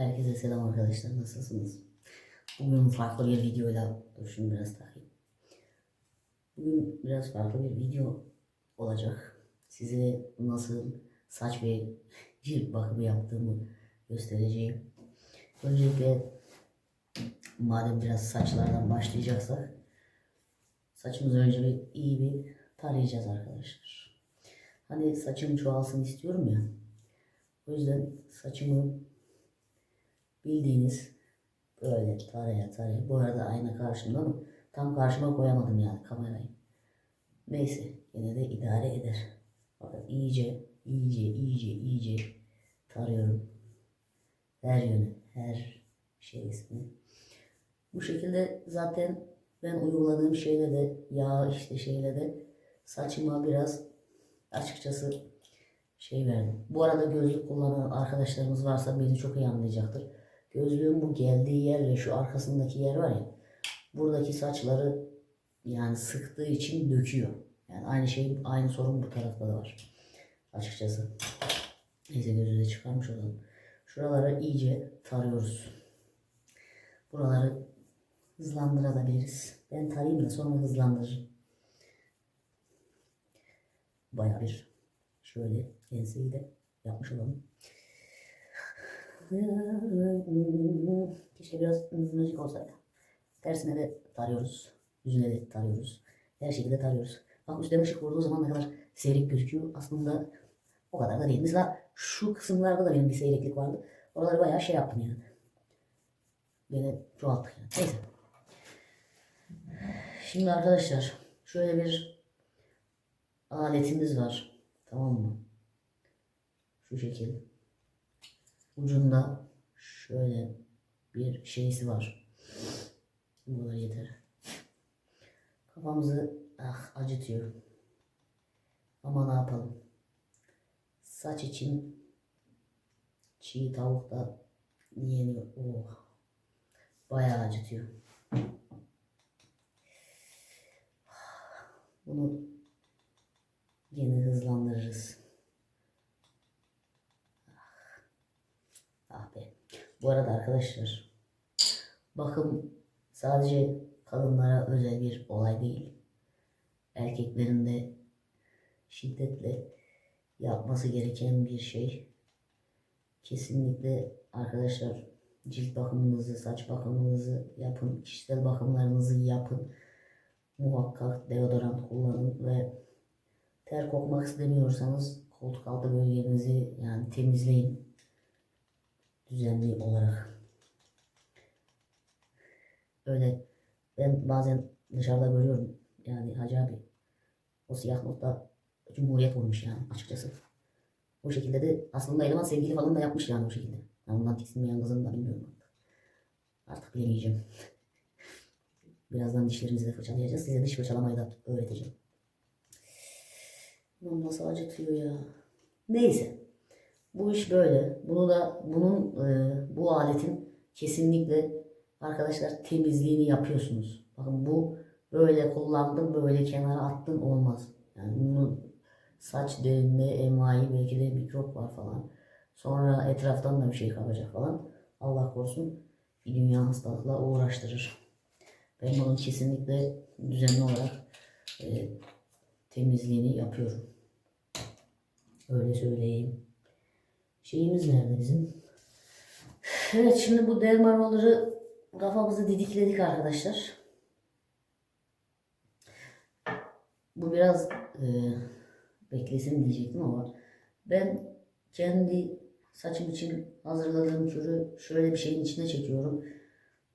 Herkese selam arkadaşlar. Nasılsınız? Bugün farklı bir videoyla şunu biraz takayım. Bugün biraz farklı bir video olacak. Size nasıl saç ve cilt bakımı yaptığımı göstereceğim. Öncelikle madem biraz saçlardan başlayacaksak saçımızı önce bir iyi bir tarayacağız arkadaşlar. Hani saçım çoğalsın istiyorum ya. O yüzden saçımı bildiğiniz böyle taraya taraya. Bu arada ayna karşımda ama tam karşıma koyamadım yani kamerayı. Neyse yine de idare eder. Bakın iyice iyice iyice iyice tarıyorum. Her yönü, her şeysini. Bu şekilde zaten ben uyguladığım şeyle de yağ işte şeyle de saçıma biraz açıkçası şey verdim. Bu arada gözlük kullanan arkadaşlarımız varsa beni çok iyi anlayacaktır. Gözlüğün bu geldiği yer ve şu arkasındaki yer var ya buradaki saçları yani sıktığı için döküyor. Yani aynı şey aynı sorun bu tarafta da var. Açıkçası. Neyse gözlüğü de çıkarmış olalım. Şuraları iyice tarıyoruz. Buraları hızlandırabiliriz. Ben tarayayım da sonra hızlandırırım. Bayağı bir şöyle enseyi de yapmış olalım. Keşke biraz müzik olsaydı. Tersine de tarıyoruz. Yüzüne de tarıyoruz. Her şekilde tarıyoruz. Bak üstten ışık vurduğu zaman ne kadar seyrek gözüküyor. Aslında o kadar da değil. Mesela şu kısımlarda da benim bir seyreklik vardı. Oraları bayağı şey yaptım yani. Böyle çoğalttık yani. Neyse. Şimdi arkadaşlar şöyle bir aletimiz var. Tamam mı? Şu şekil. Ucunda şöyle bir şeysi var. Bu kadar yeter. Kafamızı ah acıtıyor. Ama ne yapalım? Saç için çiğ tavuk da yeniyor. Oh. Bayağı acıtıyor. Bunu yine hızlandırırız. Ah be. Bu arada arkadaşlar bakım sadece kadınlara özel bir olay değil. Erkeklerin de şiddetle yapması gereken bir şey. Kesinlikle arkadaşlar cilt bakımınızı, saç bakımınızı yapın, kişisel bakımlarınızı yapın. Muhakkak deodorant kullanın ve ter kokmak istemiyorsanız koltuk altı bölgenizi yani temizleyin düzenli olarak. Öyle ben bazen dışarıda görüyorum yani Hacı abi o siyah nokta Cumhuriyet olmuş yani açıkçası. O şekilde de aslında eleman sevgili falan da yapmış yani o şekilde. Yani ondan tiksinmeyen kızını da bilmiyorum artık. Artık bilemeyeceğim. Birazdan dişlerimizi de fırçalayacağız. Size diş fırçalamayı da öğreteceğim. Lan nasıl acıtıyor ya. Neyse. Bu iş böyle. Bunu da bunun e, bu aletin kesinlikle arkadaşlar temizliğini yapıyorsunuz. Bakın bu böyle kullandım böyle kenara attın olmaz. Yani bunun saç derinde emai belki de mikrop var falan. Sonra etraftan da bir şey kapacak falan. Allah korusun bir dünya hastalıkla uğraştırır. Ben bunun kesinlikle düzenli olarak e, temizliğini yapıyorum. Öyle söyleyeyim. Şeyimiz nerede bizim? Evet şimdi bu dermarolları kafamızı didikledik arkadaşlar. Bu biraz e, beklesin diyecektim ama ben kendi saçım için hazırladığım kürü şöyle bir şeyin içine çekiyorum.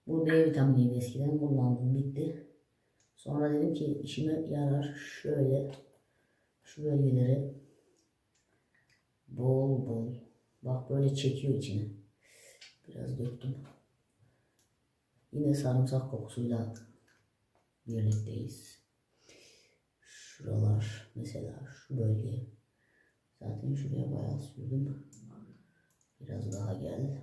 Bu B vitaminiydi eskiden kullandım bitti. Sonra dedim ki işime yarar şöyle şu bölgeleri bol bol bak böyle çekiyor içine. Biraz döktüm. Yine sarımsak kokusuyla birlikteyiz. Şuralar mesela şu bölge. Zaten şuraya bayağı sürdüm. Biraz daha gel.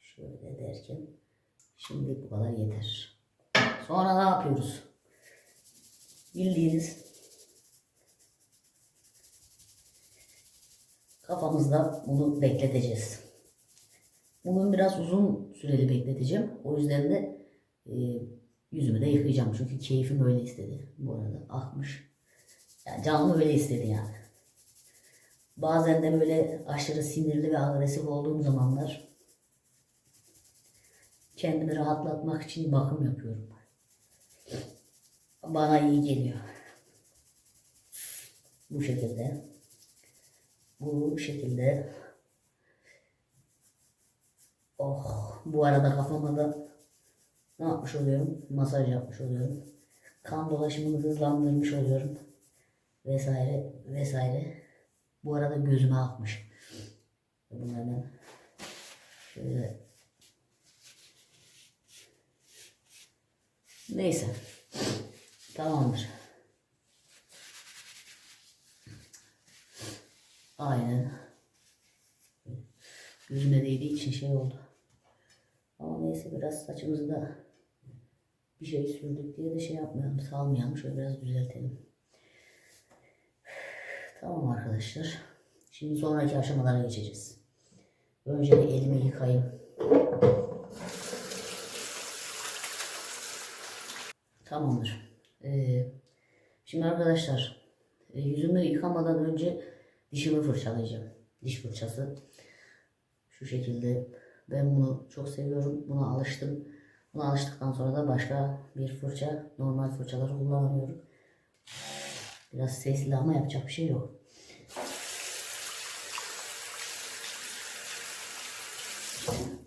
Şöyle derken şimdi bu kadar yeter. Sonra ne yapıyoruz? Bildiğiniz kafamızda bunu bekleteceğiz. Bunu biraz uzun süreli bekleteceğim. O yüzden de e, yüzümü de yıkayacağım. Çünkü keyfim öyle istedi. Bu arada akmış. Yani canım öyle istedi yani. Bazen de böyle aşırı sinirli ve agresif olduğum zamanlar kendimi rahatlatmak için bakım yapıyorum. Bana iyi geliyor. Bu şekilde. Bu şekilde. Oh, bu arada kafama da ne yapmış oluyorum? Masaj yapmış oluyorum. Kan dolaşımını hızlandırmış oluyorum. Vesaire vesaire. Bu arada gözüme akmış. Hemen şöyle Neyse. Tamamdır. Aynen. Gözüme değdiği için şey oldu. Ama neyse biraz saçımızı da bir şey sürdük diye de şey yapmayalım, salmayalım. Şöyle biraz düzeltelim. Tamam arkadaşlar. Şimdi sonraki aşamalara geçeceğiz. Önce bir elimi yıkayayım. Tamamdır. Ee, şimdi arkadaşlar e, yüzümü yıkamadan önce dişimi fırçalayacağım. Diş fırçası. Şu şekilde. Ben bunu çok seviyorum. Buna alıştım. Buna alıştıktan sonra da başka bir fırça, normal fırçaları kullanamıyorum. Biraz sesli ama yapacak bir şey yok.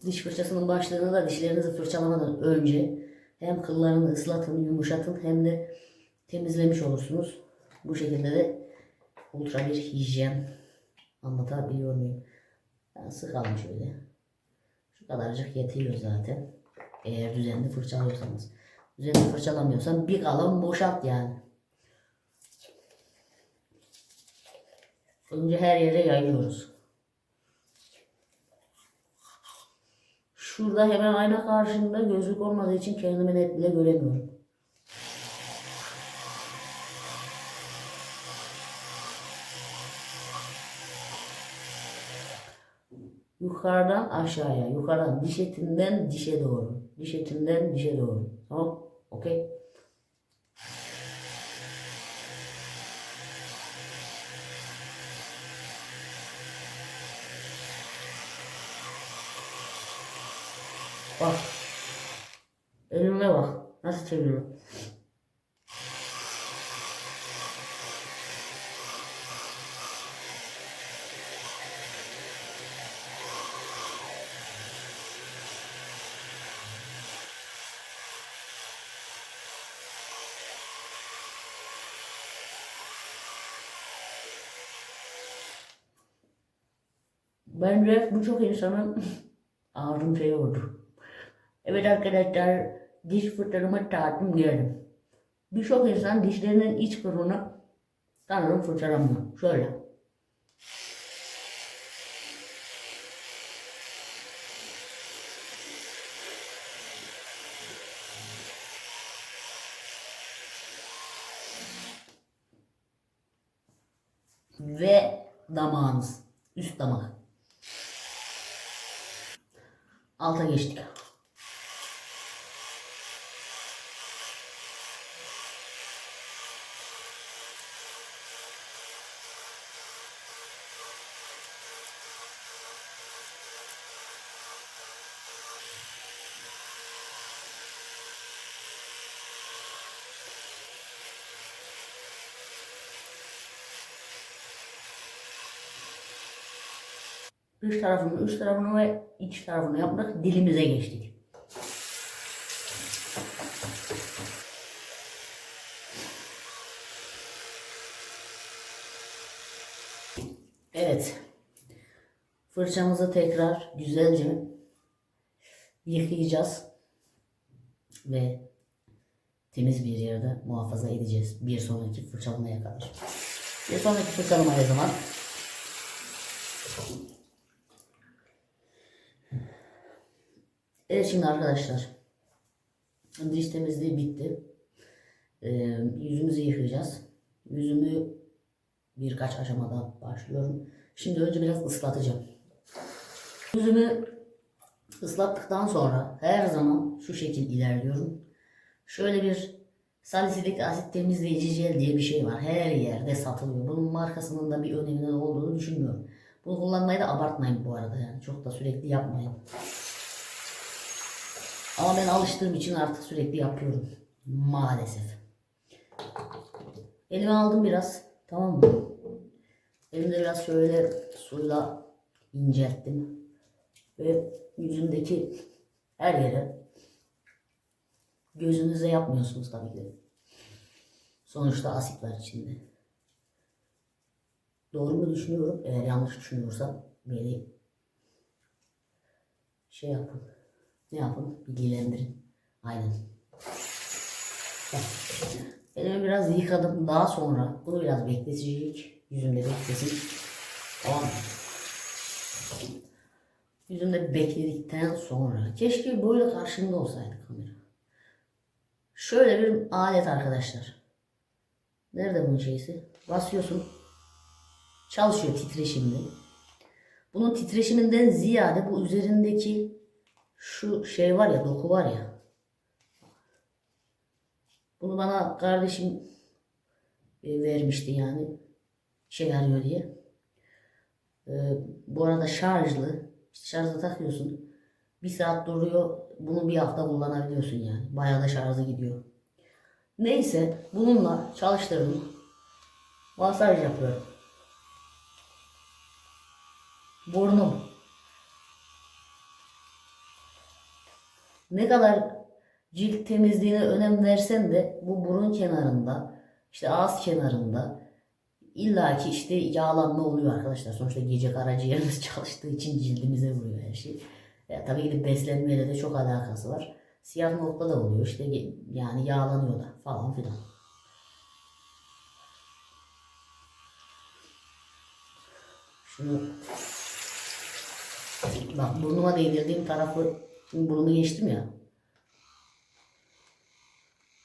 Diş fırçasının başlığında da dişlerinizi fırçalamadan önce hem kıllarını ıslatın, yumuşatın hem de temizlemiş olursunuz. Bu şekilde de ultra bir hijyen anlatabiliyor muyum? Yani sıkalım şöyle. Şu kadarcık yetiyor zaten. Eğer düzenli fırçalıyorsanız. Düzenli fırçalamıyorsan bir kalan boşalt yani. Önce her yere yayıyoruz. Şurada hemen ayna karşımda gözlük olmadığı için kendimi net bile göremiyorum. Yukarıdan aşağıya, yukarıdan diş etinden dişe doğru. Diş etinden dişe doğru. Tamam? Okey? Bak. Elime bak. Nasıl çeviriyorum. Bence bu çok insanın ağrım şey oldu. Evet arkadaşlar diş fırçalama taatim geldim. Birçok insan dişlerinin iç kısmını sanırım fırçalamıyor. Şöyle. Ve damağınız. Üst damak. Alta geçtik. Dış tarafını, üst tarafını ve iç tarafını yapmak dilimize geçtik. Evet. Fırçamızı tekrar güzelce yıkayacağız. Ve temiz bir yerde muhafaza edeceğiz. Bir sonraki fırçalamaya kadar. Bir sonraki fırçalamaya zaman Evet şimdi arkadaşlar. Diş temizliği bitti. Ee, yüzümüzü yıkayacağız. Yüzümü birkaç aşamada başlıyorum. Şimdi önce biraz ıslatacağım. Yüzümü ıslattıktan sonra her zaman şu şekil ilerliyorum. Şöyle bir salisilik asit temizleyici jel diye bir şey var. Her yerde satılıyor. Bunun markasının da bir öneminin olduğunu düşünmüyorum. Bunu kullanmayı da abartmayın bu arada yani. Çok da sürekli yapmayın. Ama ben alıştığım için artık sürekli yapıyorum. Maalesef. Elime aldım biraz. Tamam mı? Elimde biraz şöyle suyla incelttim. Ve yüzümdeki her yere gözünüze yapmıyorsunuz tabii ki. Sonuçta asit var içinde. Doğru mu düşünüyorum? Eğer yanlış düşünüyorsam beni şey yapın. Ne yapın? Bilgilendirin. Aynen. Elimi biraz yıkadım. Daha sonra bunu biraz bekletecek. Yüzümde beklesin. Tamam mı? Yüzümde bekledikten sonra keşke böyle karşımda olsaydı kamera. Şöyle bir alet arkadaşlar. Nerede bunun şeysi? Basıyorsun. Çalışıyor titreşimli. Bunun titreşiminden ziyade bu üzerindeki şu şey var ya doku var ya. Bunu bana kardeşim e, vermişti yani. Şey arıyor diye. E, bu arada şarjlı. İşte takıyorsun. Bir saat duruyor. Bunu bir hafta kullanabiliyorsun yani. Bayağı da şarjı gidiyor. Neyse bununla çalıştırdım. Masaj yapıyorum. Burnum. Ne kadar cilt temizliğine önem versen de bu burun kenarında, işte ağız kenarında illaki işte yağlanma oluyor arkadaşlar. Sonuçta gece karaciğerimiz çalıştığı için cildimize vuruyor her şey. Ya, tabii ki de beslenmeyle de çok alakası var. Siyah nokta da oluyor işte yani yağlanıyor da falan filan. Şunu bak burnuma değdirdiğim tarafı şimdi burnumu geçtim ya.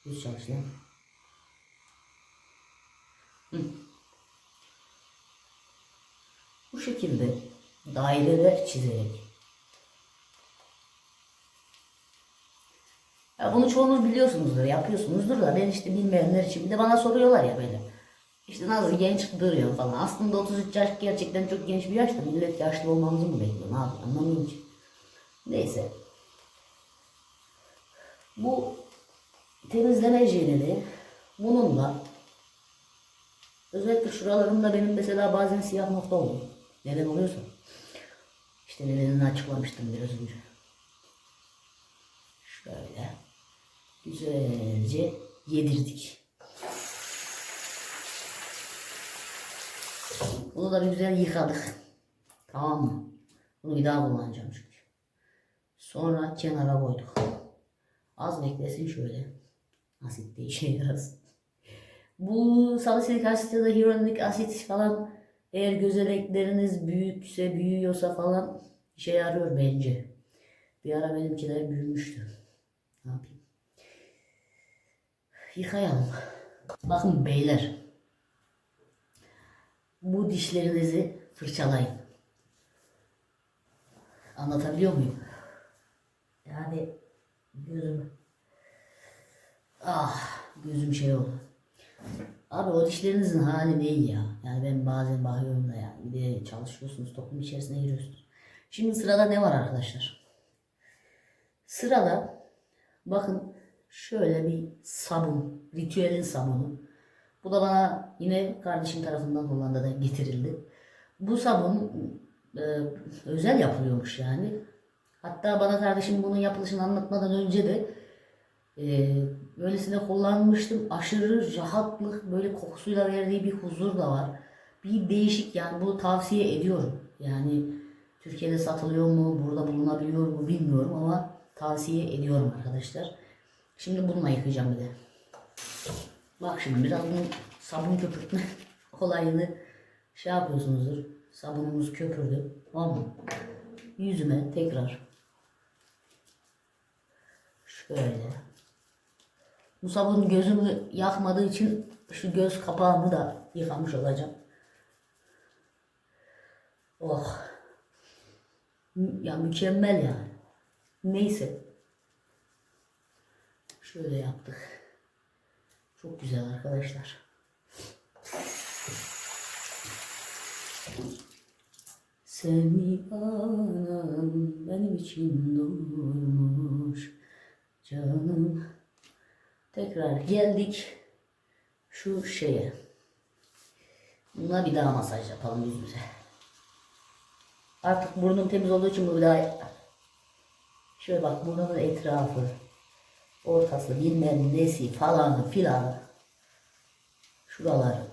Düz çalış lan. Hı. Bu şekilde daireler çizerek Ya bunu çoğunuz biliyorsunuzdur, yapıyorsunuzdur da ben işte bilmeyenler için de bana soruyorlar ya böyle. İşte nasıl genç duruyor falan. Aslında 33 yaş gerçekten çok genç bir yaş da millet yaşlı olmamızı mı bekliyor? Ne yapıyor? Anlamıyorum ki. Neyse. Bu temizleme jelini bununla özellikle şuralarımda benim mesela bazen siyah nokta oluyor. Neden oluyorsa. İşte nedenini açıklamıştım biraz önce. Şöyle güzelce yedirdik. Bunu da bir güzel yıkadık. Tamam mı? Bunu bir daha kullanacağım çünkü. Sonra kenara koyduk. Az beklesin şöyle. Asit de işe yarasın. Bu salisilik asit ya da hyaluronik asit falan eğer gözenekleriniz büyükse büyüyorsa falan işe yarıyor bence. Bir ara benimkiler büyümüştü. Ne yapayım? Yıkayalım. Bakın beyler. Bu dişlerinizi fırçalayın. Anlatabiliyor muyum? Yani gözüm ah gözüm şey oldu. Abi o dişlerinizin hali değil ya. Yani ben bazen bakıyorum da yani. Bir de çalışıyorsunuz, toplum içerisine giriyorsunuz. Şimdi sırada ne var arkadaşlar? Sırada bakın şöyle bir sabun, ritüelin sabunu. Bu da bana yine kardeşim tarafından Hollanda'dan getirildi. Bu sabun e, özel yapılıyormuş yani. Hatta bana kardeşim bunun yapılışını anlatmadan önce de e, böylesine kullanmıştım. Aşırı rahatlık, böyle kokusuyla verdiği bir huzur da var. Bir değişik yani bu tavsiye ediyorum. Yani Türkiye'de satılıyor mu, burada bulunabiliyor mu bilmiyorum ama tavsiye ediyorum arkadaşlar. Şimdi bununla yıkayacağım bir de. Bak şimdi biraz bunun sabun köpürtme olayını şey yapıyorsunuzdur. Sabunumuz köpürdü. Tamam mı? Yüzüme tekrar şöyle. Bu sabun gözümü yakmadığı için şu göz kapağımı da yıkamış olacağım. Oh. Ya mükemmel yani. Neyse. Şöyle yaptık. Çok güzel arkadaşlar. Seni anam benim için durmuş canım. Tekrar geldik şu şeye. Buna bir daha masaj yapalım yüzümüze. Artık burnum temiz olduğu için bu bir daha şöyle bak burnumun etrafı ortası bilmem nesi falanı filanı şuraları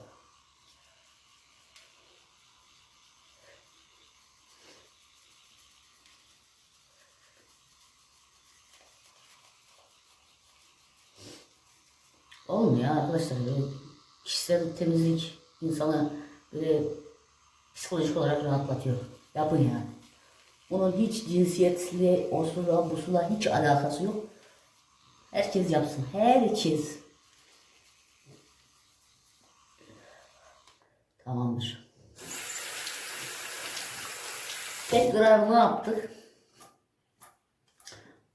Olmuyor arkadaşlar böyle kişisel temizlik insana böyle psikolojik olarak rahatlatıyor. Yapın yani. Bunun hiç cinsiyetle, osula, busula hiç alakası yok. Herkes yapsın. Herkes. Tamamdır. Tekrar ne yaptık?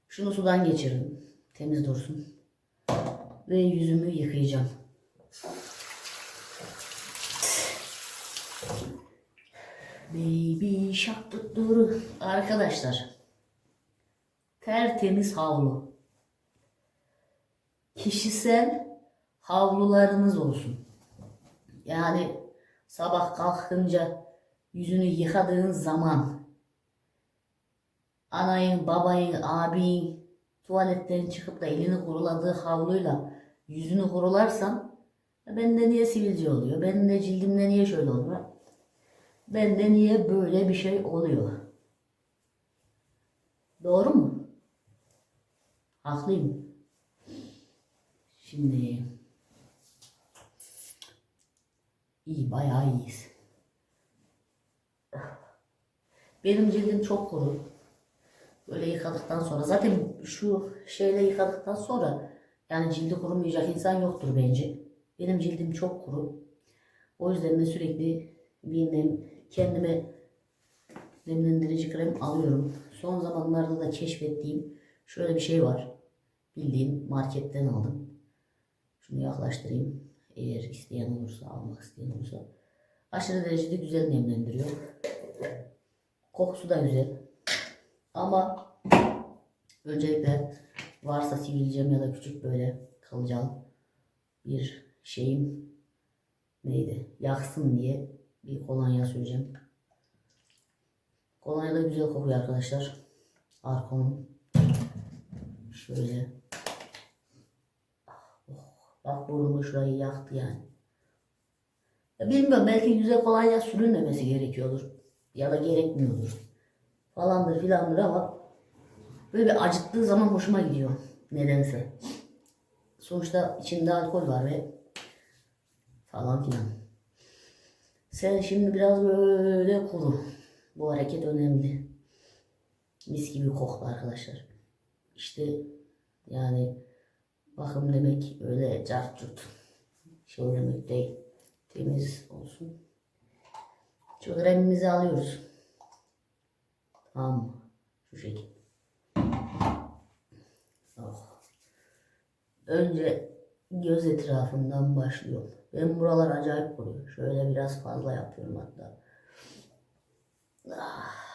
Şunu sudan geçirin. Temiz dursun. Ve yüzümü yıkayacağım. Baby shark tuturu. Arkadaşlar. Tertemiz havlu. Kişisel havlularınız olsun. Yani sabah kalkınca yüzünü yıkadığın zaman anayın, babayın, abin tuvaletten çıkıp da elini kuruladığı havluyla yüzünü kurularsan bende niye sivilce oluyor? Benim de cildimde niye şöyle oluyor? Bende niye böyle bir şey oluyor? Doğru mu? Haklıyım. Şimdi iyi bayağı iyiyiz. Benim cildim çok kuru. Böyle yıkadıktan sonra zaten şu şeyle yıkadıktan sonra yani cildi kurumayacak insan yoktur bence. Benim cildim çok kuru. O yüzden de sürekli bir nem, kendime nemlendirici krem alıyorum. Son zamanlarda da keşfettiğim şöyle bir şey var. Bildiğim marketten aldım. Şunu yaklaştırayım. Eğer isteyen olursa, almak isteyen olursa. Aşırı derecede güzel nemlendiriyor. Kokusu da güzel. Ama öncelikle varsa sivilcem ya da küçük böyle kalacağım bir şeyim neydi? Yaksın diye bir kolonya süreceğim. Kolonya da güzel kokuyor arkadaşlar. Arkonun şöyle Bak burnumu şurayı yaktı yani. Ya bilmiyorum belki yüze kolonya sürülmemesi gerekiyordur. Ya da gerekmiyordur. Falandır filandır ama böyle bir acıttığı zaman hoşuma gidiyor. Nedense. Sonuçta içinde alkol var ve falan filan. Sen şimdi biraz böyle kuru. Bu hareket önemli. Mis gibi koktu arkadaşlar. İşte yani bakım demek öyle cart curt. Şey demek değil. Temiz olsun. Şu kremimizi alıyoruz. Tamam mı? Şu şekil. Önce göz etrafından başlıyorum. Ben buralar acayip kuruyor. Şöyle biraz fazla yapıyorum hatta. Ah.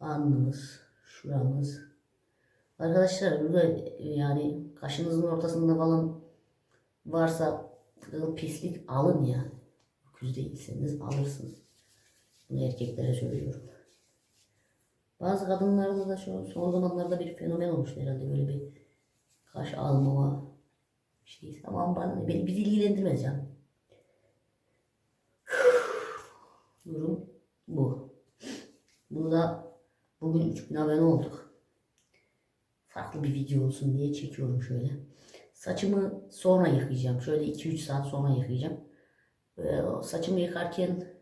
Alnımız, şuramız. Arkadaşlar burada yani kaşınızın ortasında falan varsa pislik alın ya. Öküz değilseniz alırsınız. Bunu erkeklere söylüyorum. Bazı kadınlarda da şu son zamanlarda bir fenomen olmuş herhalde böyle bir kaş almama şey. Bana ne beni bizi ilgilendirmez canım. Durum bu. Bunu da bugün 3000 abone olduk. Farklı bir video olsun diye çekiyorum şöyle. Saçımı sonra yıkayacağım. Şöyle 2-3 saat sonra yıkayacağım. Ee, saçımı yıkarken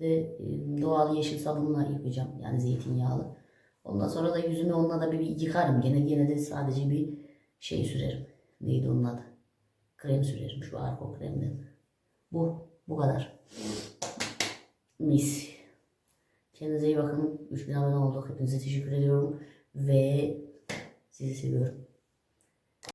de e, doğal yeşil sabunla yıkayacağım. Yani zeytinyağlı. Ondan sonra da yüzümü onunla da bir, bir yıkarım. Gene gene de sadece bir şey sürerim. Neydi onun adı? Krem sürerim. Şu arko kremden. Bu. Bu kadar. Mis. Kendinize iyi bakın. 3000 abone olduk. Hepinize teşekkür ediyorum. Ve sizi seviyorum.